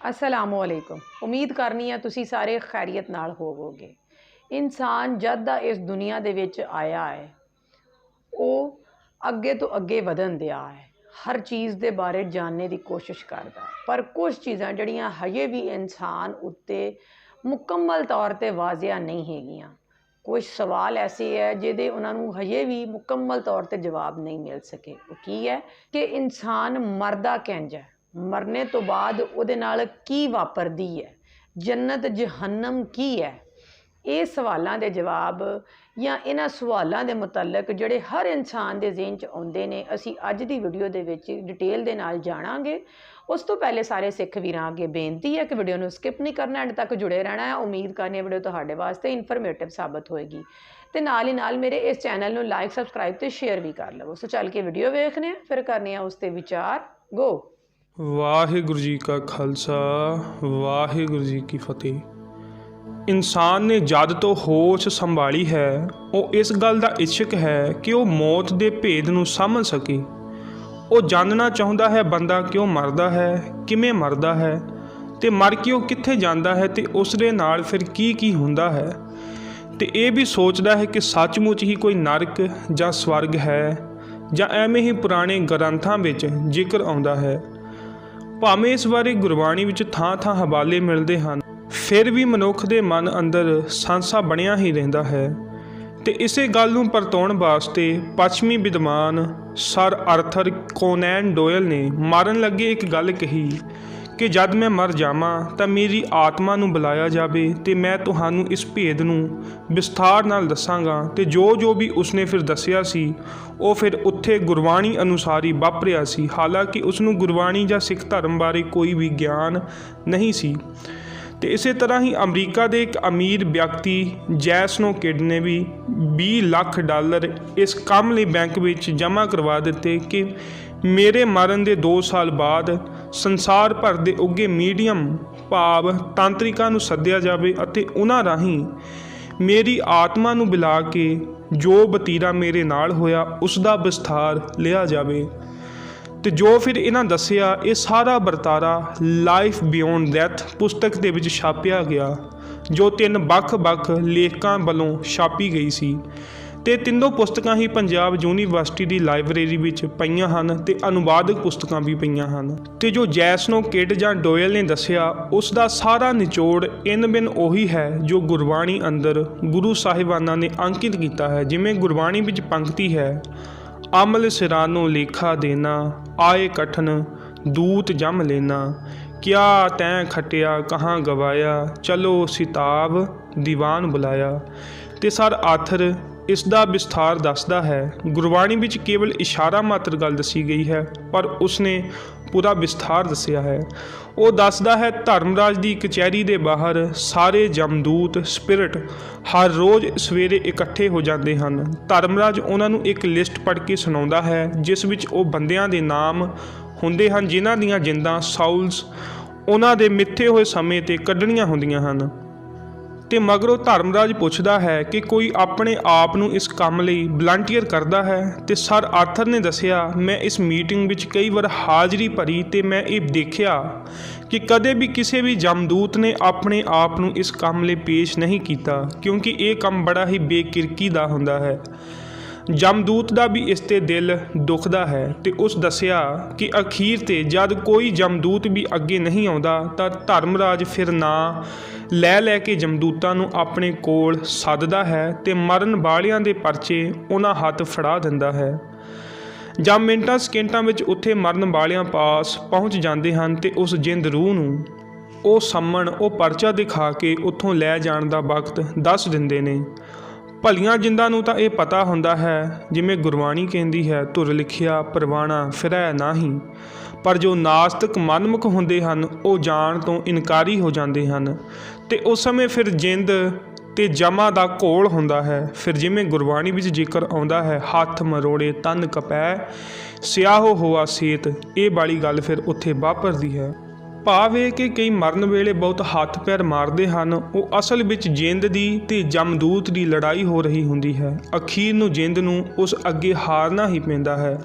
ਅਸਲਾਮੁਅਲੈਕੁਮ। ਉਮੀਦ ਕਰਨੀ ਆ ਤੁਸੀਂ ਸਾਰੇ ਖੈਰੀਅਤ ਨਾਲ ਹੋਵੋਗੇ। ਇਨਸਾਨ ਜਦ ਦਾ ਇਸ ਦੁਨੀਆ ਦੇ ਵਿੱਚ ਆਇਆ ਹੈ, ਉਹ ਅੱਗੇ ਤੋਂ ਅੱਗੇ ਵਧਣ ਦਿਆ ਹੈ। ਹਰ ਚੀਜ਼ ਦੇ ਬਾਰੇ ਜਾਣਨੇ ਦੀ ਕੋਸ਼ਿਸ਼ ਕਰਦਾ ਹੈ। ਪਰ ਕੁਝ ਚੀਜ਼ਾਂ ਜਿਹੜੀਆਂ ਹਜੇ ਵੀ ਇਨਸਾਨ ਉੱਤੇ ਮੁਕੰਮਲ ਤੌਰ ਤੇ ਵਾਜ਼ਿਆ ਨਹੀਂ ਹੈਗੀਆਂ। ਕੁਝ ਸਵਾਲ ਐਸੇ ਹੈ ਜਿਹਦੇ ਉਹਨਾਂ ਨੂੰ ਹਜੇ ਵੀ ਮੁਕੰਮਲ ਤੌਰ ਤੇ ਜਵਾਬ ਨਹੀਂ ਮਿਲ ਸਕੇ। ਉਹ ਕੀ ਹੈ ਕਿ ਇਨਸਾਨ ਮਰਦਾ ਕਿੰਜ ਹੈ? ਮਰਨੇ ਤੋਂ ਬਾਅਦ ਉਹਦੇ ਨਾਲ ਕੀ ਵਾਪਰਦੀ ਹੈ? ਜੰਨਤ ਜਹੰਨਮ ਕੀ ਹੈ? ਇਹ ਸਵਾਲਾਂ ਦੇ ਜਵਾਬ ਜਾਂ ਇਹਨਾਂ ਸਵਾਲਾਂ ਦੇ ਮੁਤਲਕ ਜਿਹੜੇ ਹਰ ਇਨਸਾਨ ਦੇ ਜ਼ਿਹਨ 'ਚ ਆਉਂਦੇ ਨੇ, ਅਸੀਂ ਅੱਜ ਦੀ ਵੀਡੀਓ ਦੇ ਵਿੱਚ ਡਿਟੇਲ ਦੇ ਨਾਲ ਜਾਣਾਂਗੇ। ਉਸ ਤੋਂ ਪਹਿਲੇ ਸਾਰੇ ਸਿੱਖ ਵੀਰਾਂ ਅੱਗੇ ਬੇਨਤੀ ਹੈ ਕਿ ਵੀਡੀਓ ਨੂੰ ਸਕਿਪ ਨਹੀਂ ਕਰਨਾ, ਐਂਡ ਤੱਕ ਜੁੜੇ ਰਹਿਣਾ ਹੈ। ਉਮੀਦ ਕਰਨੀ ਹੈ ਵੀਡੀਓ ਤੁਹਾਡੇ ਵਾਸਤੇ ਇਨਫੋਰਮੇਟਿਵ ਸਾਬਤ ਹੋਏਗੀ। ਤੇ ਨਾਲ ਹੀ ਨਾਲ ਮੇਰੇ ਇਸ ਚੈਨਲ ਨੂੰ ਲਾਈਕ ਸਬਸਕ੍ਰਾਈਬ ਤੇ ਸ਼ੇਅਰ ਵੀ ਕਰ ਲਵੋ। ਸੋ ਚੱਲ ਕੇ ਵੀਡੀਓ ਵੇਖਨੇ ਆ ਫਿਰ ਕਰਨੇ ਆ ਉਸ ਤੇ ਵਿਚਾਰ। ਗੋ ਵਾਹਿਗੁਰੂ ਜੀ ਕਾ ਖਾਲਸਾ, ਵਾਹਿਗੁਰੂ ਜੀ ਕੀ ਫਤਿਹ। ਇਨਸਾਨ ਨੇ ਜਦ ਤੋਂ ਹੋਸ਼ ਸੰਭਾਲੀ ਹੈ, ਉਹ ਇਸ ਗੱਲ ਦਾ ਇੱਛਕ ਹੈ ਕਿ ਉਹ ਮੌਤ ਦੇ ਭੇਦ ਨੂੰ ਸਮਝ ਸਕੇ। ਉਹ ਜਾਣਨਾ ਚਾਹੁੰਦਾ ਹੈ ਬੰਦਾ ਕਿਉਂ ਮਰਦਾ ਹੈ, ਕਿਵੇਂ ਮਰਦਾ ਹੈ ਤੇ ਮਰ ਕੇ ਉਹ ਕਿੱਥੇ ਜਾਂਦਾ ਹੈ ਤੇ ਉਸ ਦੇ ਨਾਲ ਫਿਰ ਕੀ ਕੀ ਹੁੰਦਾ ਹੈ। ਤੇ ਇਹ ਵੀ ਸੋਚਦਾ ਹੈ ਕਿ ਸੱਚਮੁੱਚ ਹੀ ਕੋਈ ਨਰਕ ਜਾਂ ਸਵਰਗ ਹੈ ਜਾਂ ਐਵੇਂ ਹੀ ਪੁਰਾਣੇ ਗ੍ਰੰਥਾਂ ਵਿੱਚ ਜ਼ਿਕਰ ਆਉਂਦਾ ਹੈ। ਭਾਵੇਂ ਇਸ ਬਾਰੇ ਗੁਰਬਾਣੀ ਵਿੱਚ ਥਾਂ-ਥਾਂ ਹਵਾਲੇ ਮਿਲਦੇ ਹਨ, ਫਿਰ ਵੀ ਮਨੁੱਖ ਦੇ ਮਨ ਅੰਦਰ ਸੰਸਾ ਬਣਿਆ ਹੀ ਰਹਿੰਦਾ ਹੈ। ਤੇ ਇਸੇ ਗੱਲ ਨੂੰ ਪਰਤਾਉਣ ਵਾਸਤੇ ਪੱਛਮੀ ਵਿਦਵਾਨ ਸਰ ਆਰਥਰ ਕੋਨੈਨ ਡੋਇਲ ਨੇ ਮਾਰਨ ਲੱਗੇ ਇੱਕ ਗੱਲ ਕਹੀ ਕਿ ਜਦ ਮੈਂ ਮਰ ਜਾਵਾਂ ਤਾਂ ਮੇਰੀ ਆਤਮਾ ਨੂੰ ਬੁਲਾਇਆ ਜਾਵੇ ਤੇ ਮੈਂ ਤੁਹਾਨੂੰ ਇਸ ਭੇਦ ਨੂੰ ਵਿਸਥਾਰ ਨਾਲ ਦੱਸਾਂਗਾ ਤੇ ਜੋ ਜੋ ਵੀ ਉਸਨੇ ਫਿਰ ਦੱਸਿਆ ਸੀ, ਉਹ ਫਿਰ ਉੱਥੇ ਗੁਰਬਾਣੀ ਅਨੁਸਾਰ ਹੀ ਵਾਪਰਿਆ ਸੀ। ਹਾਲਾਂਕਿ ਉਸ ਨੂੰ ਗੁਰਬਾਣੀ ਜਾਂ ਸਿੱਖ ਧਰਮ ਬਾਰੇ ਕੋਈ ਵੀ ਗਿਆਨ ਨਹੀਂ ਸੀ। ਤੇ ਇਸੇ ਤਰ੍ਹਾਂ ਹੀ ਅਮਰੀਕਾ ਦੇ ਇੱਕ ਅਮੀਰ ਵਿਅਕਤੀ ਜੈਸਨੋ ਕਿਡ ਨੇ ਵੀ 20 ਲੱਖ ਡਾਲਰ ਇਸ ਕੰਮ ਲਈ ਬੈਂਕ ਵਿੱਚ ਜਮ੍ਹਾਂ ਕਰਵਾ ਦਿੱਤੇ ਕਿ ਮੇਰੇ ਮਰਨ ਦੇ 2 ਸਾਲ ਬਾਅਦ ਸੰਸਾਰ ਭਰ ਦੇ ਉੱਗੇ ਮੀਡੀਅਮ ਭਾਵ ਤਾਂਤਰਿਕਾਂ ਨੂੰ ਸੱਦਿਆ ਜਾਵੇ ਅਤੇ ਉਹਨਾਂ ਰਾਹੀਂ ਮੇਰੀ ਆਤਮਾ ਨੂੰ ਬਿਲਾ ਕੇ ਜੋ ਬਤੀਰਾ ਮੇਰੇ ਨਾਲ ਹੋਇਆ, ਉਸ ਦਾ ਵਿਸਥਾਰ ਲਿਆ ਜਾਵੇ। ਤੇ ਜੋ ਫਿਰ ਇਹਨਾਂ ਦੱਸਿਆ, ਇਹ ਸਾਰਾ ਵਰਤਾਰਾ ਲਾਈਫ ਬਿਯੋਂਡ ਡੈਥ ਪੁਸਤਕ ਦੇ ਵਿੱਚ ਛਾਪਿਆ ਗਿਆ, ਜੋ ਤਿੰਨ ਵੱਖ-ਵੱਖ ਲੇਖਕਾਂ ਵੱਲੋਂ ਛਾਪੀ ਗਈ ਸੀ। ਤੇ ਤਿੰਨੋਂ ਪੁਸਤਕਾਂ ਹੀ ਪੰਜਾਬ ਯੂਨੀਵਰਸਿਟੀ ਦੀ ਲਾਇਬ੍ਰੇਰੀ ਵਿੱਚ ਪਈਆਂ ਹਨ ਤੇ ਅਨੁਵਾਦਕ ਪੁਸਤਕਾਂ ਵੀ ਪਈਆਂ ਹਨ। ਤੇ ਜੋ ਜੈਸਨੋ, ਕਿਡ ਜਾਂ ਡੋਇਲ ਨੇ ਦੱਸਿਆ ਉਸ ਦਾ ਸਾਰਾ ਨਿਚੋੜ ਇਨ ਬਿਨ ਉਹੀ ਹੈ ਜੋ ਗੁਰਬਾਣੀ ਅੰਦਰ ਗੁਰੂ ਸਾਹਿਬਾਨਾਂ ਨੇ ਅੰਕਿਤ ਕੀਤਾ ਹੈ, ਜਿਵੇਂ ਗੁਰਬਾਣੀ ਵਿੱਚ ਪੰਕਤੀ ਹੈ, ਅਮਲ ਸਿਰਾਨੋ ਲੇਖਾ ਦੇਣਾ, ਆਏ ਕਠਨ ਦੂਤ ਜਮ ਲੈਣਾ, ਕਿਆ ਤੈਂ ਖਟਿਆ, ਕਹਾਂ ਗਵਾਇਆ, ਚਲੋ ਸਿਤਾਬ ਦੀਵਾਨ ਬੁਲਾਇਆ। ਤੇ ਸਰ ਆਥਰ ਇਸ ਦਾ ਵਿਸਥਾਰ ਦੱਸਦਾ ਹੈ, ਗੁਰਬਾਣੀ ਵਿੱਚ ਕੇਵਲ ਇਸ਼ਾਰਾ ਮਾਤਰ ਗੱਲ ਦੱਸੀ ਗਈ ਹੈ, ਪਰ ਉਸਨੇ ਪੂਰਾ ਵਿਸਥਾਰ ਦੱਸਿਆ ਹੈ। ਉਹ ਦੱਸਦਾ ਹੈ, ਧਰਮਰਾਜ ਦੀ ਕਚਹਿਰੀ ਦੇ ਬਾਹਰ ਸਾਰੇ ਜਮਦੂਤ, ਸਪਿਰਿਟ ਹਰ ਰੋਜ਼ ਸਵੇਰੇ ਇਕੱਠੇ ਹੋ ਜਾਂਦੇ ਹਨ। ਧਰਮਰਾਜ ਉਹਨਾਂ ਨੂੰ ਇੱਕ ਲਿਸਟ ਪੜ੍ਹ ਕੇ ਸੁਣਾਉਂਦਾ ਹੈ, ਜਿਸ ਵਿੱਚ ਉਹ ਬੰਦਿਆਂ ਦੇ ਨਾਮ ਹੁੰਦੇ ਹਨ, ਜਿਨ੍ਹਾਂ ਦੀਆਂ ਜਿੰਦਾਂ ਸਾਊਲਸ ਉਹਨਾਂ ਦੇ ਮਿੱਥੇ ਹੋਏ ਸਮੇਂ ਤੇ ਕੱਢਣੀਆਂ ਹੁੰਦੀਆਂ ਹਨ। ਤੇ ਮਗਰੋਂ ਧਰਮਰਾਜ ਪੁੱਛਦਾ ਹੈ ਕਿ ਕੋਈ ਆਪਣੇ ਆਪ ਨੂੰ ਇਸ ਕੰਮ ਲਈ ਵਲੰਟੀਅਰ ਕਰਦਾ ਹੈ? ਤੇ ਸਰ ਆਰਥਰ ਨੇ ਦੱਸਿਆ, ਮੈਂ ਇਸ ਮੀਟਿੰਗ ਵਿੱਚ ਕਈ ਵਾਰ ਹਾਜ਼ਰੀ ਭਰੀ ਤੇ ਮੈਂ ਇਹ ਦੇਖਿਆ ਕਿ ਕਦੇ ਵੀ ਕਿਸੇ ਵੀ ਜਮਦੂਤ ਨੇ ਆਪਣੇ ਆਪ ਨੂੰ ਇਸ ਕੰਮ ਲਈ ਪੇਸ਼ ਨਹੀਂ ਕੀਤਾ, ਕਿਉਂਕਿ ਇਹ ਕੰਮ ਬੜਾ ਹੀ ਬੇਕਿਰਕੀ ਦਾ ਹੁੰਦਾ ਹੈ। ਜਮਦੂਤ ਦਾ ਵੀ ਇਸ ਤੇ ਦਿਲ ਦੁਖਦਾ ਹੈ ਤੇ ਉਸ ਦੱਸਿਆ ਕਿ ਅਖੀਰ ਤੇ ਜਦ ਕੋਈ ਜਮਦੂਤ ਵੀ ਅੱਗੇ ਨਹੀਂ ਆਉਂਦਾ ਤਾਂ ਧਰਮਰਾਜ ਫਿਰ ਨਾ ਲੈ ਲੈ ਕੇ ਜਮਦੂਤਾਂ ਨੂੰ ਆਪਣੇ ਕੋਲ ਸੱਦਦਾ ਹੈ ਤੇ ਮਰਨ ਵਾਲਿਆਂ ਦੇ ਪਰਚੇ ਉਹਨਾਂ ਹੱਥ ਫੜਾ ਦਿੰਦਾ ਹੈ। ਜਾਂ ਮਿੰਟਾਂ ਸਕਿੰਟਾਂ ਵਿੱਚ ਉੱਥੇ ਮਰਨ ਵਾਲਿਆਂ ਪਾਸ ਪਹੁੰਚ ਜਾਂਦੇ ਹਨ ਤੇ ਉਸ ਜਿੰਦ ਰੂਹ ਨੂੰ ਉਹ ਸੰਮਣ, ਉਹ ਪਰਚਾ ਦਿਖਾ ਕੇ ਉੱਥੋਂ ਲੈ ਜਾਣ ਦਾ ਵਕਤ ਦੱਸ ਦਿੰਦੇ ਨੇ। ਭਲੀਆਂ ਜਿੰਦਾਂ ਨੂੰ ਤਾਂ ਇਹ ਪਤਾ ਹੁੰਦਾ ਹੈ, ਜਿਵੇਂ ਗੁਰਬਾਣੀ ਕਹਿੰਦੀ ਹੈ, ਧੁਰ ਲਿਖਿਆ ਪਰਵਾਣਾ ਫਿਰੈ ਨਾਹੀ। ਪਰ ਜੋ ਨਾਸਤਿਕ ਮਨਮੁਖ ਹੁੰਦੇ ਹਨ, ਉਹ ਜਾਣ ਤੋਂ ਇਨਕਾਰੀ ਹੋ ਜਾਂਦੇ ਹਨ। ਤੇ ਉਸ ਸਮੇਂ ਫਿਰ ਜਿੰਦ ਤੇ ਜਮਾ ਦਾ ਘੋਲ ਹੁੰਦਾ ਹੈ। ਫਿਰ ਜਿਵੇਂ ਗੁਰਬਾਣੀ ਵਿੱਚ ਜ਼ਿਕਰ ਆਉਂਦਾ ਹੈ, ਹੱਥ ਮਰੋੜੇ ਤਨ ਕਪੈ, ਸਿਆਹੋ ਹੋਆ ਸੇਤ। ਇਹ ਵਾਲੀ ਗੱਲ ਫਿਰ ਉੱਥੇ ਵਾਪਰਦੀ ਹੈ। ਭਾਵ ਇਹ ਕਿ ਕਈ ਮਰਨ ਵੇਲੇ ਬਹੁਤ ਹੱਥ ਪੈਰ ਮਾਰਦੇ ਹਨ, ਉਹ ਅਸਲ ਵਿੱਚ ਜਿੰਦ ਦੀ ਤੇ ਜਮਦੂਤ ਦੀ ਲੜਾਈ ਹੋ ਰਹੀ ਹੁੰਦੀ ਹੈ। ਅਖੀਰ ਨੂੰ ਜਿੰਦ ਨੂੰ ਉਸ ਅੱਗੇ ਹਾਰਨਾ ਹੀ ਪੈਂਦਾ ਹੈ।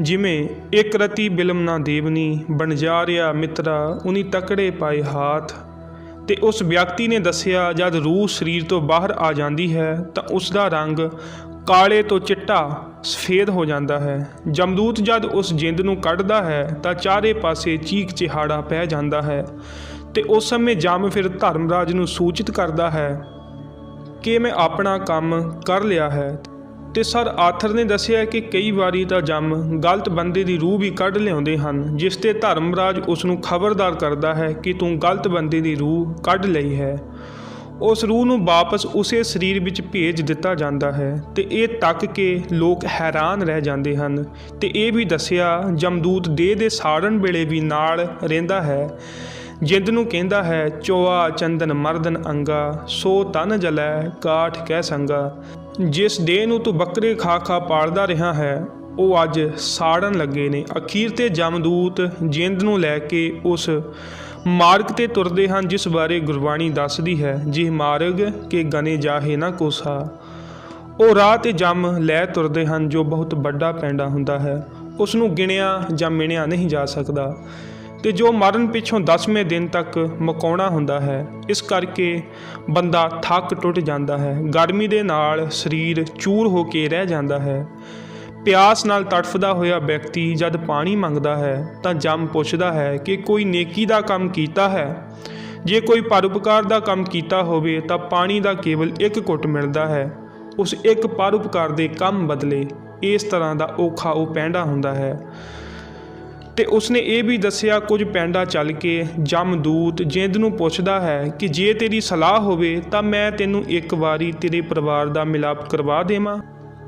ਜਿਵੇਂ ਇੱਕ ਰਤੀ ਬਿਲਮ ਨਾ ਦੇਵਨੀ ਬਣਜਾਰਿਆ ਮਿੱਤਰਾ, ਉਨੀ ਤਕੜੇ ਪਾਏ ਹਾਥ। ਤੇ ਉਸ ਵਿਅਕਤੀ ਨੇ ਦੱਸਿਆ, ਜਦ ਰੂਹ ਸਰੀਰ ਤੋਂ ਬਾਹਰ ਆ ਜਾਂਦੀ ਹੈ, ਤਾਂ ਉਸ ਦਾ ਰੰਗ ਕਾਲੇ ਤੋਂ ਚਿੱਟਾ, ਸਫੇਦ ਹੋ ਜਾਂਦਾ ਹੈ। ਜਮਦੂਤ ਜਦ ਉਸ ਜਿੰਦ ਨੂੰ ਕੱਢਦਾ ਹੈ, ਤਾਂ ਚਾਰੇ ਪਾਸੇ ਚੀਕ ਚਿਹਾੜਾ ਪੈ ਜਾਂਦਾ ਹੈ ਤੇ ਉਸ ਸਮੇਂ ਜਮ ਫਿਰ ਧਰਮਰਾਜ ਨੂੰ ਸੂਚਿਤ ਕਰਦਾ ਹੈ ਕਿ ਮੈਂ ਆਪਣਾ ਕੰਮ ਕਰ ਲਿਆ ਹੈ ਤੇ ਸਰ ਆਥਰ ਨੇ ਦੱਸਿਆ ਕਿ ਕਈ ਵਾਰੀ ਤਾਂ ਜੰਮ ਗਲਤ ਬੰਦੇ ਦੀ ਰੂਹ ਵੀ ਕੱਢ ਲਿਆਉਂਦੇ ਹਨ, ਜਿਸ ਤੇ ਧਰਮਰਾਜ ਉਸ ਨੂੰ ਖਬਰਦਾਰ ਕਰਦਾ ਹੈ ਕਿ ਤੂੰ ਗਲਤ ਬੰਦੇ ਦੀ ਰੂਹ ਕੱਢ ਲਈ ਹੈ। ਉਸ ਰੂਹ ਨੂੰ ਵਾਪਸ ਉਸੇ ਸਰੀਰ ਵਿੱਚ ਭੇਜ ਦਿੱਤਾ ਜਾਂਦਾ ਹੈ ਤੇ ਇਹ ਤੱਕ ਕੇ ਲੋਕ ਹੈਰਾਨ ਰਹਿ ਜਾਂਦੇ ਹਨ ਤੇ ਇਹ ਵੀ ਦੱਸਿਆ, ਜਮਦੂਤ ਦੇਹ ਦੇ ਸਾੜਨ ਵੇਲੇ ਵੀ ਨਾਲ ਰਹਿੰਦਾ ਹੈ। ਜਿੰਦ ਨੂੰ ਕਹਿੰਦਾ ਹੈ, ਚੋਆ ਚੰਦਨ ਮਰਦਨ ਅੰਗਾ, ਸੋ ਤਨ ਜਲੈ ਕਾਠ ਕਹਿ ਸੰਗਾ। ਜਿਸ ਦੇਹ ਨੂੰ ਤੂੰ ਬੱਕਰੇ ਖਾ ਖਾ ਪਾਲਦਾ ਰਿਹਾ ਹੈ, ਉਹ ਅੱਜ ਸਾੜਨ ਲੱਗੇ ਨੇ। ਅਖੀਰ ਤੇ ਜਮਦੂਤ ਜਿੰਦ ਨੂੰ ਲੈ ਕੇ ਉਸ ਮਾਰਗ ਤੇ ਤੁਰਦੇ ਹਨ, ਜਿਸ ਬਾਰੇ ਗੁਰਬਾਣੀ ਦੱਸਦੀ ਹੈ ਜਿਹ ਮਾਰਗ ਕੇ ਗਨੇ ਜਾਹੇ ਨਾ ਕੋਸਾ। ਉਹ ਰਾਹ ਤੇ ਜੰਮ ਲੈ ਤੁਰਦੇ ਹਨ, ਜੋ ਬਹੁਤ ਵੱਡਾ ਪੈਂਡਾ ਹੁੰਦਾ ਹੈ। ਉਸ ਨੂੰ ਗਿਣਿਆ ਜਾਂ ਮਿਣਿਆ ਨਹੀਂ ਜਾ ਸਕਦਾ। ਤੇ ਜੋ ਮਰਨ ਪਿੱਛੋਂ 10ਵੇਂ ਦਿਨ ਤੱਕ ਮਕਾਉਣਾ ਹੁੰਦਾ ਹੈ, ਇਸ ਕਰਕੇ ਬੰਦਾ ਥੱਕ ਟੁੱਟ ਜਾਂਦਾ ਹੈ। ਗਰਮੀ ਦੇ ਨਾਲ ਸਰੀਰ ਚੂਰ ਹੋ ਕੇ ਰਹਿ ਜਾਂਦਾ ਹੈ। ਪਿਆਸ ਨਾਲ ਤੜਫਦਾ ਹੋਇਆ ਵਿਅਕਤੀ ਜਦ ਪਾਣੀ ਮੰਗਦਾ ਹੈ, ਤਾਂ ਜੰਮ ਪੁੱਛਦਾ ਹੈ ਕਿ ਕੋਈ ਨੇਕੀ ਦਾ ਕੰਮ ਕੀਤਾ ਹੈ? ਜੇ ਕੋਈ ਪਰਉਪਕਾਰ ਦਾ ਕੰਮ ਕੀਤਾ ਹੋਵੇ, ਤਾਂ ਪਾਣੀ ਦਾ ਕੇਵਲ ਇੱਕ ਘੁੱਟ ਮਿਲਦਾ ਹੈ। ਉਸ ਇੱਕ ਪਰਉਪਕਾਰ ਦੇ ਕੰਮ ਬਦਲੇ ਇਸ ਤਰ੍ਹਾਂ ਦਾ ਔਖਾ ਉਹ ਪੈਂਡਾ ਹੁੰਦਾ ਹੈ। ਤੇ ਉਸਨੇ ਇਹ ਵੀ ਦੱਸਿਆ, ਕੁਝ ਪੈਂਡਾ ਚੱਲ ਕੇ ਜਮਦੂਤ ਜਿੰਦ ਨੂੰ ਪੁੱਛਦਾ ਹੈ ਕਿ ਜੇ ਤੇਰੀ ਸਲਾਹ ਹੋਵੇ ਤਾਂ ਮੈਂ ਤੈਨੂੰ ਇੱਕ ਵਾਰੀ ਤੇਰੇ ਪਰਿਵਾਰ ਦਾ ਮਿਲਾਪ ਕਰਵਾ ਦੇਵਾਂ।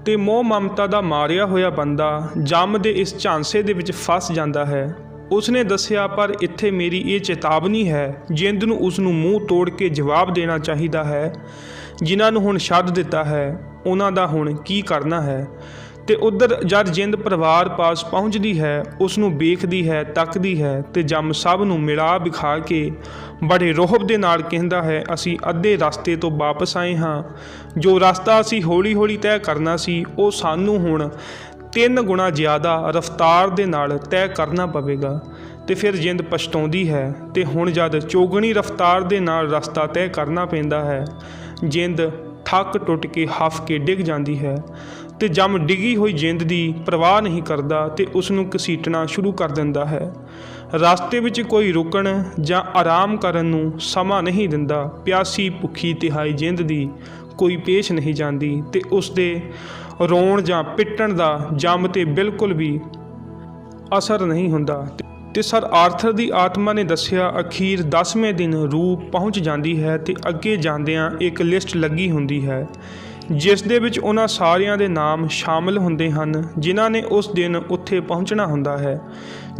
ਤੇ ਮੋਹ ਮਮਤਾ ਦਾ ਮਾਰਿਆ ਹੋਇਆ ਬੰਦਾ ਜਮ ਦੇ ਇਸ ਝਾਂਸੇ ਦੇ ਵਿੱਚ ਫਸ ਜਾਂਦਾ ਹੈ। ਉਸਨੇ ਦੱਸਿਆ, ਪਰ ਇੱਥੇ ਮੇਰੀ ਇਹ ਚੇਤਾਵਨੀ ਹੈ, ਜਿੰਦ ਨੂੰ ਉਸ ਨੂੰ ਮੂੰਹ ਤੋੜ ਕੇ ਜਵਾਬ ਦੇਣਾ ਚਾਹੀਦਾ ਹੈ। ਜਿਨ੍ਹਾਂ ਨੂੰ ਹੁਣ ਛੱਡ ਦਿੱਤਾ ਹੈ, ਉਹਨਾਂ ਦਾ ਹੁਣ ਕੀ ਕਰਨਾ ਹੈ? ਤੇ ਉਧਰ ਜਦ ਜਿੰਦ ਪਰਿਵਾਰ ਪਾਸ ਪਹੁੰਚਦੀ ਹੈ ਉਸ ਨੂੰ ਵੇਖਦੀ ਹੈ, ਤੱਕਦੀ ਹੈ ਤੇ ਜੰਮ ਸਭ ਨੂੰ ਮਿਲਾ ਵਿਖਾ ਕੇ ਬੜੇ ਰੋਹਬ ਦੇ ਨਾਲ ਕਹਿੰਦਾ ਹੈ, ਅਸੀਂ ਅੱਧੇ ਰਸਤੇ ਤੋਂ ਵਾਪਸ ਆਏ ਹਾਂ। ਜੋ ਰਸਤਾ ਅਸੀਂ ਹੌਲੀ-ਹੌਲੀ ਤੈਅ ਕਰਨਾ ਸੀ, ਉਹ ਸਾਨੂੰ ਹੁਣ ਤਿੰਨ ਗੁਣਾ ਜ਼ਿਆਦਾ ਰਫ਼ਤਾਰ ਦੇ ਨਾਲ ਤੈਅ ਕਰਨਾ ਪਵੇਗਾ। ਤੇ ਫਿਰ ਜਿੰਦ ਪਛਤਾਉਂਦੀ ਹੈ ਤੇ ਹੁਣ ਜਦ ਚੋਗਣੀ ਰਫ਼ਤਾਰ ਦੇ ਨਾਲ ਰਸਤਾ ਤੈਅ ਕਰਨਾ ਪੈਂਦਾ ਹੈ, ਜਿੰਦ ਥੱਕ ਟੁੱਟ ਕੇ ਹਫ ਕੇ ਡਿੱਗ ਜਾਂਦੀ ਹੈ। ਤੇ ਜੰਮ ਡਿੱਗੀ ਹੋਈ ਜਿੰਦ ਦੀ ਪਰਵਾਹ ਨਹੀਂ ਕਰਦਾ ਤੇ ਉਸ ਨੂੰ ਘਸੀਟਣਾ ਸ਼ੁਰੂ ਕਰ ਦਿੰਦਾ ਹੈ। ਰਸਤੇ ਵਿੱਚ ਕੋਈ ਰੁਕਣ ਜਾਂ ਆਰਾਮ ਕਰਨ ਨੂੰ ਸਮਾਂ ਨਹੀਂ ਦਿੰਦਾ, ਪਿਆਸੀ ਭੁੱਖੀ ਤਿਹਾਈ ਜਿੰਦ ਦੀ ਕੋਈ ਪੇਸ਼ ਨਹੀਂ ਜਾਂਦੀ ਤੇ ਉਸ ਦੇ ਰੋਣ ਜਾਂ ਪਿੱਟਣ ਦਾ ਜੰਮ ਤੇ ਬਿਲਕੁਲ ਵੀ ਅਸਰ ਨਹੀਂ ਹੁੰਦਾ। ਤੇ ਸਰ ਆਰਥਰ ਦੀ ਆਤਮਾ ਨੇ ਦੱਸਿਆ, ਅਖੀਰ 10ਵੇਂ ਦਿਨ ਰੂਹ ਪਹੁੰਚ ਜਾਂਦੀ ਹੈ ਤੇ ਅੱਗੇ ਜਾਂਦਿਆਂ ਇੱਕ ਲਿਸਟ ਲੱਗੀ ਹੁੰਦੀ ਹੈ। ਜਿਸ ਦੇ ਵਿੱਚ ਉਹਨਾਂ ਸਾਰਿਆਂ ਦੇ ਨਾਮ ਸ਼ਾਮਲ ਹੁੰਦੇ ਹਨ, ਜਿਨ੍ਹਾਂ ਨੇ ਉਸ ਦਿਨ ਉੱਥੇ ਪਹੁੰਚਣਾ ਹੁੰਦਾ ਹੈ।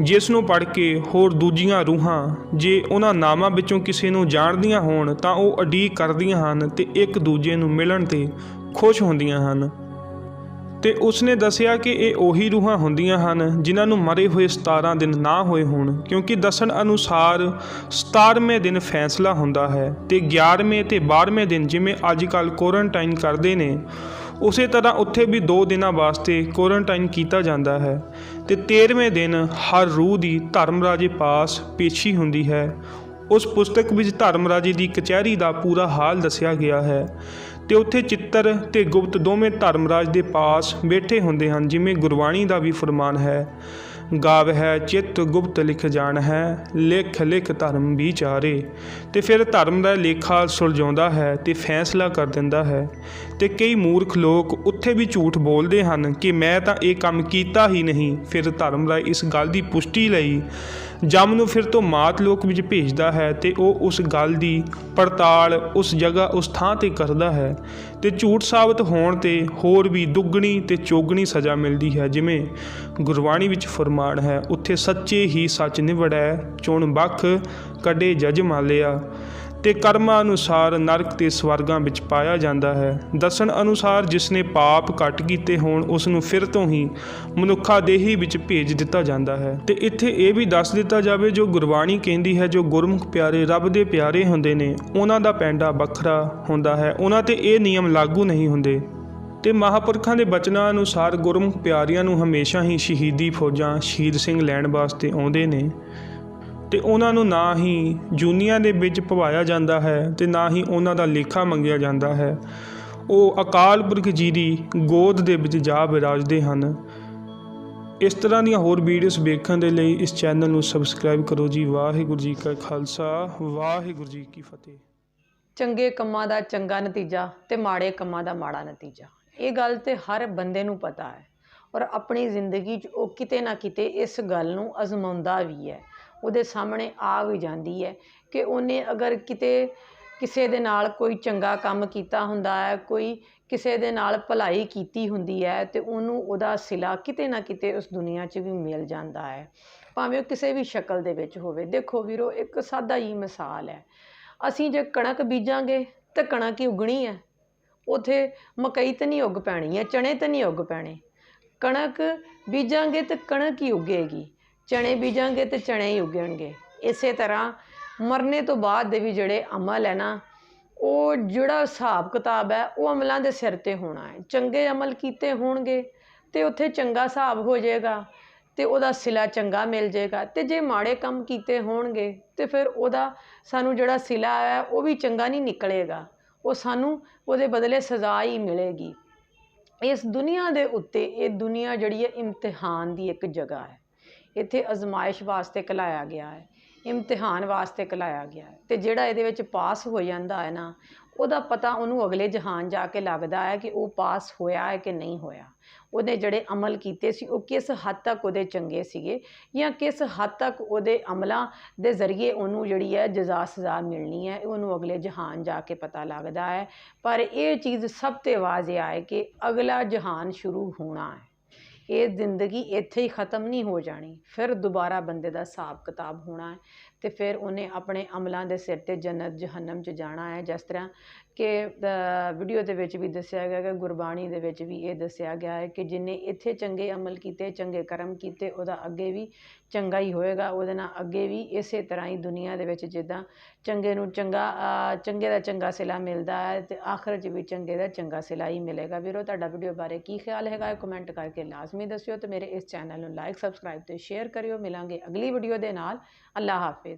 ਜਿਸ ਨੂੰ ਪੜ੍ਹ ਕੇ ਹੋਰ ਦੂਜੀਆਂ ਰੂਹਾਂ, ਜੇ ਉਹਨਾਂ ਨਾਮਾਂ ਵਿੱਚੋਂ ਕਿਸੇ ਨੂੰ ਜਾਣਦੀਆਂ ਹੋਣ, ਤਾਂ ਉਹ ਅਡੀਕ ਕਰਦੀਆਂ ਹਨ ਤੇ ਇੱਕ ਦੂਜੇ ਨੂੰ ਮਿਲਣ ਤੇ ਖੁਸ਼ ਹੁੰਦੀਆਂ ਹਨ। ਤੇ ਉਸਨੇ ਦੱਸਿਆ ਕਿ ਇਹ ਉਹੀ ਰੂਹਾਂ ਹੁੰਦੀਆਂ ਹਨ ਜਿਨ੍ਹਾਂ ਨੂੰ ਮਰੇ ਹੋਏ 17 ਦਿਨ ਨਾ ਹੋਏ ਹੋਣ, ਕਿਉਂਕਿ ਦੱਸਣ ਅਨੁਸਾਰ 17ਵੇਂ ਦਿਨ ਫੈਸਲਾ ਹੁੰਦਾ ਹੈ ਤੇ 11ਵੇਂ ਤੇ 12ਵੇਂ ਦਿਨ ਜਿਵੇਂ ਅੱਜ ਕੱਲ ਕੁਆਰੰਟਾਈਨ ਕਰਦੇ ਨੇ, ਉਸੇ ਤਰ੍ਹਾਂ ਉੱਥੇ ਵੀ 2 ਦਿਨਾਂ ਵਾਸਤੇ ਕੁਆਰੰਟਾਈਨ ਕੀਤਾ ਜਾਂਦਾ ਹੈ ਤੇ 13ਵੇਂ ਦਿਨ ਹਰ ਰੂਹ ਦੀ ਧਰਮਰਾਜੇ ਪਾਸ ਪੇਸ਼ੀ ਹੁੰਦੀ ਹੈ। ਉਸ ਪੁਸਤਕ ਵਿੱਚ ਧਰਮਰਾਜੇ ਦੀ ਕਚਹਿਰੀ ਦਾ ਪੂਰਾ ਹਾਲ ਦੱਸਿਆ ਗਿਆ ਹੈ ਤੇ ਉੱਥੇ ਚਿੱਤਰ ਤੇ ਗੁਪਤ ਦੋਵੇਂ ਧਰਮਰਾਜ ਦੇ ਪਾਸ ਬੈਠੇ ਹੁੰਦੇ ਹਨ, ਜਿਵੇਂ ਗੁਰਬਾਣੀ ਦਾ ਵੀ ਫਰਮਾਨ ਹੈ। ਗਾਵ ਹੈ ਚਿੱਤ ਗੁਪਤ ਲਿਖ ਜਾਣ ਹੈ ਲਿਖ ਲਿਖ ਧਰਮ ਵਿਚਾਰੇ। ਤੇ ਫਿਰ ਧਰਮ ਦਾ ਲੇਖਾ ਸੁਲਝਾਉਂਦਾ ਹੈ ਤੇ ਫੈਸਲਾ ਕਰ ਦਿੰਦਾ ਹੈ। ਤੇ ਕਈ ਮੂਰਖ ਲੋਕ ਉੱਥੇ ਵੀ ਝੂਠ ਬੋਲਦੇ ਹਨ ਕਿ ਮੈਂ ਤਾਂ ਇਹ ਕੰਮ ਕੀਤਾ ਹੀ ਨਹੀਂ। ਫਿਰ ਧਰਮ ਰਾਏ ਇਸ ਗੱਲ ਦੀ ਪੁਸ਼ਟੀ ਲਈ ਜਮ ਨੂੰ ਫਿਰ ਤੋਂ ਮਾਤ ਲੋਕ ਵਿੱਚ ਭੇਜਦਾ ਹੈ ਤੇ ਉਹ ਉਸ ਗੱਲ ਦੀ ਪੜਤਾਲ ਉਸ ਜਗ੍ਹਾ, ਉਸ ਥਾਂ ਤੇ ਕਰਦਾ ਹੈ। ਤੇ ਝੂਠ ਸਾਬਤ ਹੋਣ ਤੇ ਹੋਰ ਵੀ ਦੁੱਗਣੀ ਤੇ ਚੋਗਣੀ ਸਜ਼ਾ ਮਿਲਦੀ ਹੈ। ਜਿਵੇਂ ਗੁਰਬਾਣੀ ਵਿੱਚ ਫਰਮਾਨ ਹੈ, ਉੱਥੇ ਸੱਚੇ ਹੀ ਸੱਚ ਨਿਵੜੈ, ਚੁਣ ਬਖ ਕੱਢੇ ਜਜ ਮਾਲਿਆ। ਤੇ ਕਰਮਾਂ ਅਨੁਸਾਰ ਨਰਕ ਤੇ ਸਵਰਗਾਂ ਵਿੱਚ ਪਾਇਆ ਜਾਂਦਾ ਹੈ। ਦੱਸਣ ਅਨੁਸਾਰ ਜਿਸ ਨੇ ਪਾਪ ਘੱਟ ਕੀਤੇ ਹੋਣ ਉਸ ਨੂੰ ਫਿਰ ਤੋਂ ਹੀ ਮਨੁੱਖਾ ਦੇਹੀ ਵਿੱਚ ਭੇਜ ਦਿੱਤਾ ਜਾਂਦਾ ਹੈ। ਤੇ ਇੱਥੇ ਇਹ ਵੀ ਦੱਸ ਦਿੱਤਾ ਜਾਵੇ, ਜੋ ਗੁਰਬਾਣੀ ਕਹਿੰਦੀ ਹੈ, ਜੋ ਗੁਰਮੁਖ ਪਿਆਰੇ ਰੱਬ ਦੇ ਪਿਆਰੇ ਹੁੰਦੇ ਨੇ, ਉਹਨਾਂ ਦਾ ਪੈਂਡਾ ਵੱਖਰਾ ਹੁੰਦਾ ਹੈ। ਉਹਨਾਂ ਤੇ ਇਹ ਨਿਯਮ ਲਾਗੂ ਨਹੀਂ ਹੁੰਦੇ। ਤੇ ਮਹਾਪੁਰਖਾਂ ਦੇ ਬਚਨਾਂ ਅਨੁਸਾਰ ਗੁਰਮੁਖ ਪਿਆਰਿਆਂ ਨੂੰ ਹਮੇਸ਼ਾ ਹੀ ਸ਼ਹੀਦੀ ਫੌਜਾਂ, ਸ਼ਹੀਦ ਸਿੰਘ ਲੈਣ ਵਾਸਤੇ ਆਉਂਦੇ ਨੇ। ਤੇ ਉਹਨਾਂ ਨੂੰ ਨਾ ਹੀ ਜੂਨੀਆਂ ਦੇ ਵਿੱਚ ਪਵਾਇਆ ਜਾਂਦਾ ਹੈ ਤੇ ਨਾ ਹੀ ਉਹਨਾਂ ਦਾ ਲੇਖਾ ਮੰਗਿਆ ਜਾਂਦਾ ਹੈ। ਉਹ ਅਕਾਲ ਪੁਰਖ ਜੀ ਦੀ ਗੋਦ ਦੇ ਵਿੱਚ ਜਾ ਵਿਰਾਜਦੇ ਹਨ। ਇਸ ਤਰ੍ਹਾਂ ਦੀਆਂ ਹੋਰ ਵੀਡੀਓਜ਼ ਵੇਖਣ ਦੇ ਲਈ ਇਸ ਚੈਨਲ ਨੂੰ ਸਬਸਕ੍ਰਾਈਬ ਕਰੋ ਜੀ। ਵਾਹਿਗੁਰੂ ਜੀ ਕਾ ਖਾਲਸਾ, ਵਾਹਿਗੁਰੂ ਜੀ ਕੀ ਫਤਿਹ। ਚੰਗੇ ਕੰਮਾਂ ਦਾ ਚੰਗਾ ਨਤੀਜਾ ਤੇ ਮਾੜੇ ਕੰਮਾਂ ਦਾ ਮਾੜਾ ਨਤੀਜਾ। ਇਹ ਗੱਲ ਤੇ ਹਰ ਬੰਦੇ ਨੂੰ ਪਤਾ ਹੈ। ਔਰ ਆਪਣੀ ਜ਼ਿੰਦਗੀ 'ਚ ਉਹ ਕਿਤੇ ਨਾ ਕਿਤੇ ਇਸ ਗੱਲ ਨੂੰ ਅਜ਼ਮਾਉਂਦਾ ਵੀ ਹੈ। ਉਹਦੇ ਸਾਹਮਣੇ ਆ ਵੀ ਜਾਂਦੀ ਹੈ ਕਿ ਉਹਨੇ ਅਗਰ ਕਿਤੇ ਕਿਸੇ ਦੇ ਨਾਲ ਕੋਈ ਚੰਗਾ ਕੰਮ ਕੀਤਾ ਹੁੰਦਾ ਹੈ, ਕੋਈ ਕਿਸੇ ਦੇ ਨਾਲ ਭਲਾਈ ਕੀਤੀ ਹੁੰਦੀ ਹੈ ਤੇ ਉਹਨੂੰ ਉਹਦਾ ਸਿਲਾ ਕਿਤੇ ਨਾ ਕਿਤੇ ਉਸ ਦੁਨੀਆ 'ਚ ਵੀ ਮਿਲ ਜਾਂਦਾ ਹੈ। ਭਾਵੇਂ ਉਹ ਕਿਸੇ ਵੀ ਸ਼ਕਲ ਦੇ ਵਿੱਚ ਹੋਵੇ। ਦੇਖੋ ਵੀਰੋ, ਇੱਕ ਸਾਦਾ ਹੀ ਮਿਸਾਲ ਹੈ। ਅਸੀਂ ਜੇ ਕਣਕ ਬੀਜਾਂਗੇ ਤਾਂ ਕਣਕ ਹੀ ਉਗਣੀ ਹੈ। ਉਥੇ ਮਕਈ ਤਾਂ ਨਹੀਂ ਉੱਗ ਪੈਣੀ ਹੈ, ਚਣੇ ਤਾਂ ਨਹੀਂ ਉੱਗ ਪੈਣੇ। ਕਣਕ ਬੀਜਾਂਗੇ ਤਾਂ ਕਣਕ ਹੀ ਉੱਗੇਗੀ। ਚਣੇ ਬੀਜਾਂਗੇ ਤੇ ਚਣੇ ਹੀ ਉਗਣਗੇ। ਇਸੇ ਤਰ੍ਹਾਂ ਮਰਨੇ ਤੋਂ ਬਾਅਦ ਦੇ ਵੀ ਜਿਹੜੇ ਅਮਲ ਹੈ ਨਾ, ਉਹ ਜਿਹੜਾ ਹਿਸਾਬ ਕਿਤਾਬ ਹੈ, ਉਹ ਅਮਲਾਂ ਦੇ ਸਿਰ ਤੇ ਹੋਣਾ ਹੈ। ਚੰਗੇ ਅਮਲ ਕੀਤੇ ਹੋਣਗੇ ਤੇ ਉੱਥੇ ਚੰਗਾ ਹਿਸਾਬ ਹੋ ਜਾਏਗਾ ਤੇ ਉਹਦਾ ਸਿਲਾ ਚੰਗਾ ਮਿਲ ਜਾਏਗਾ ਤੇ ਜੇ ਮਾੜੇ ਕੰਮ ਕੀਤੇ ਹੋਣਗੇ ਤੇ ਫਿਰ ਉਹਦਾ ਸਾਨੂੰ ਜਿਹੜਾ ਸਿਲਾ ਹੈ, ਉਹ ਵੀ ਚੰਗਾ ਨਹੀਂ ਨਿਕਲੇਗਾ। ਉਹ ਸਾਨੂੰ ਉਹਦੇ ਬਦਲੇ ਸਜ਼ਾ ਹੀ ਮਿਲੇਗੀ। ਇਸ ਦੁਨੀਆ ਦੇ ਉੱਤੇ ਇਹ ਦੁਨੀਆ ਜਿਹੜੀ ਹੈ, ਇਮਤਿਹਾਨ ਦੀ ਇੱਕ ਜਗ੍ਹਾ ਹੈ। ਇੱਥੇ ਅਜ਼ਮਾਇਸ਼ ਵਾਸਤੇ ਕਲਾਇਆ ਗਿਆ ਹੈ, ਇਮਤਿਹਾਨ ਵਾਸਤੇ ਕਲਾਇਆ ਗਿਆ ਹੈ ਅਤੇ ਜਿਹੜਾ ਇਹਦੇ ਵਿੱਚ ਪਾਸ ਹੋ ਜਾਂਦਾ ਹੈ ਨਾ, ਉਹਦਾ ਪਤਾ ਉਹਨੂੰ ਅਗਲੇ ਜਹਾਨ ਜਾ ਕੇ ਲੱਗਦਾ ਹੈ ਕਿ ਉਹ ਪਾਸ ਹੋਇਆ ਹੈ ਕਿ ਨਹੀਂ ਹੋਇਆ। ਉਹਨੇ ਜਿਹੜੇ ਅਮਲ ਕੀਤੇ ਸੀ, ਉਹ ਕਿਸ ਹੱਦ ਤੱਕ ਉਹਦੇ ਚੰਗੇ ਸੀਗੇ ਜਾਂ ਕਿਸ ਹੱਦ ਤੱਕ ਉਹਦੇ ਅਮਲਾਂ ਦੇ ਜ਼ਰੀਏ ਉਹਨੂੰ ਜਿਹੜੀ ਹੈ ਜਜ਼ਾ ਸਜ਼ਾ ਮਿਲਣੀ ਹੈ ਉਹਨੂੰ ਅਗਲੇ ਜਹਾਨ ਜਾ ਕੇ ਪਤਾ ਲੱਗਦਾ ਹੈ। ਪਰ ਇਹ ਚੀਜ਼ ਸਭ ਤੇ ਵਾਜ਼ਿਆ ਹੈ ਕਿ ਅਗਲਾ ਜਹਾਨ ਸ਼ੁਰੂ ਹੋਣਾ ਹੈ। ਇਹ ਜ਼ਿੰਦਗੀ ਇੱਥੇ ਹੀ ਖਤਮ ਨਹੀਂ ਹੋ ਜਾਣੀ, ਫਿਰ ਦੁਬਾਰਾ ਬੰਦੇ ਦਾ ਹਿਸਾਬ ਕਿਤਾਬ ਹੋਣਾ ਤੇ ਫਿਰ ਉਹਨੇ ਆਪਣੇ ਅਮਲਾਂ ਦੇ ਸਿਰ ਤੇ ਜੰਨਤ ਜਹੰਨਮ 'ਚ ਜਾਣਾ ਹੈ। ਜਿਸ ਤਰ੍ਹਾਂ ਕਿ ਵੀਡੀਓ ਦੇ ਵਿੱਚ ਵੀ ਦੱਸਿਆ ਗਿਆ ਕਿ ਗੁਰਬਾਣੀ ਦੇ ਵਿੱਚ ਵੀ ਇਹ ਦੱਸਿਆ ਗਿਆ ਹੈ ਕਿ ਜਿਨੇ ਇੱਥੇ ਚੰਗੇ ਅਮਲ ਕੀਤੇ, ਚੰਗੇ ਕਰਮ ਕੀਤੇ, ਉਹਦਾ ਅੱਗੇ ਵੀ ਚੰਗਾ ਹੀ ਹੋਏਗਾ। ਉਹਦੇ ਨਾਲ ਅੱਗੇ ਵੀ ਇਸੇ ਤਰ੍ਹਾਂ ਹੀ ਦੁਨੀਆ ਦੇ ਵਿੱਚ ਜਿੱਦਾਂ ਚੰਗੇ ਨੂੰ ਚੰਗਾ ਚੰਗੇ ਦਾ ਚੰਗਾ ਸਿਲਾ ਮਿਲਦਾ ਹੈ ਤੇ ਆਖਰ 'ਚ ਵੀ ਚੰਗੇ ਦਾ ਚੰਗਾ ਸਿਲਾ ਹੀ ਮਿਲੇਗਾ। ਵੀਰੋ, ਤੁਹਾਡਾ ਵੀਡੀਓ ਬਾਰੇ ਕੀ ਖਿਆਲ ਹੈਗਾ ਕਮੈਂਟ ਕਰਕੇ ਲਾਜ਼ਮੀ ਦੱਸਿਓ ਤੇ ਮੇਰੇ ਇਸ ਚੈਨਲ ਨੂੰ ਲਾਈਕ ਸਬਸਕ੍ਰਾਈਬ ਤੇ ਸ਼ੇਅਰ ਕਰਿਓ। ਮਿਲਾਂਗੇ ਅਗਲੀ ਵੀਡੀਓ ਦੇ ਨਾਲ। ਅੱਲਾ ਹਾਫਿਜ਼।